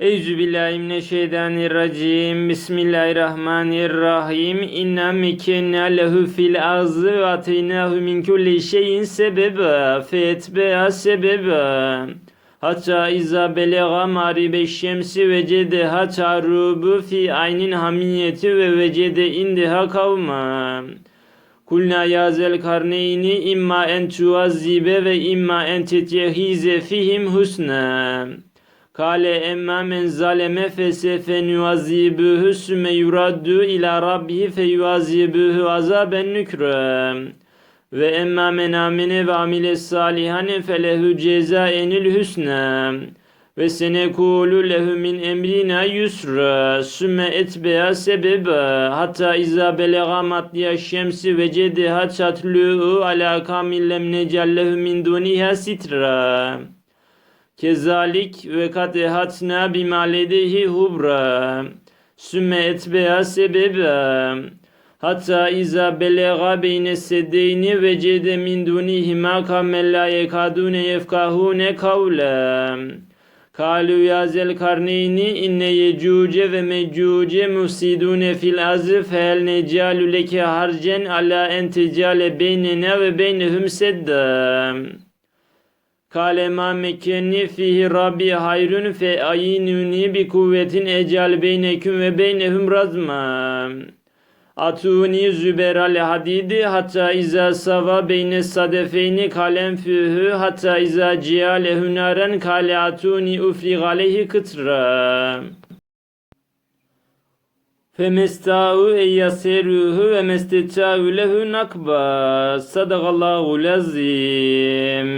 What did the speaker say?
Euzubillahimineşşeytanirracim. Bismillahirrahmanirrahim. İnna mekenna lehu fil ardı ve ateynahu min kulli şeyin sebebe. Fetbe'a sebebe. Hatta iza belega maribe şemsi vecedeha tarubu fi aynin hamiyeti ve vecede indiha kavma. Kulna yazel karneyni imma en tuazzibe ve imma en tetyehize fihim husna. Kale emma men zaleme fesefe nuazzibuhu sümme yuraddu ila rabbihi fe yuazzibuhu azaben nükre. Ve emma men amene ve amile salihane felehu cezaenil hüsna. Ve senekulu lehu min emrina yusra. Sümme etbeya sebebe. Hatta iza belega matliya şemsi ve cedeha çatlu'u ala kamillem necallehu min duniha sitra. Kezalik ve kat ehatna bima ledehi hubra. Sümme etbeya sebebe. Hatta iza belega beyne seddeyni ve cede min dunihima kammel la yekadune yefkahune kavle. Kalu yazel karneyni inne yecuce ve mecuce mufsidune fil azı fel necalu leke harcen ala en tecale beynena ve beynehum sedda. Kale ma mekenni fihi rabbi hayrun fe ayinuni bi kuvvetin ecal beyneküm ve beynehum razma. Atuni züberal hadidi hatta iza sava beyne sadefeyni kalem fühü hatta iza ciyale hünaren kale atuni ufrig aleyhi kıtra. Femesta'u eyyaseruhu ve mesteta'u lehu nakba. Sadakallahu lazim.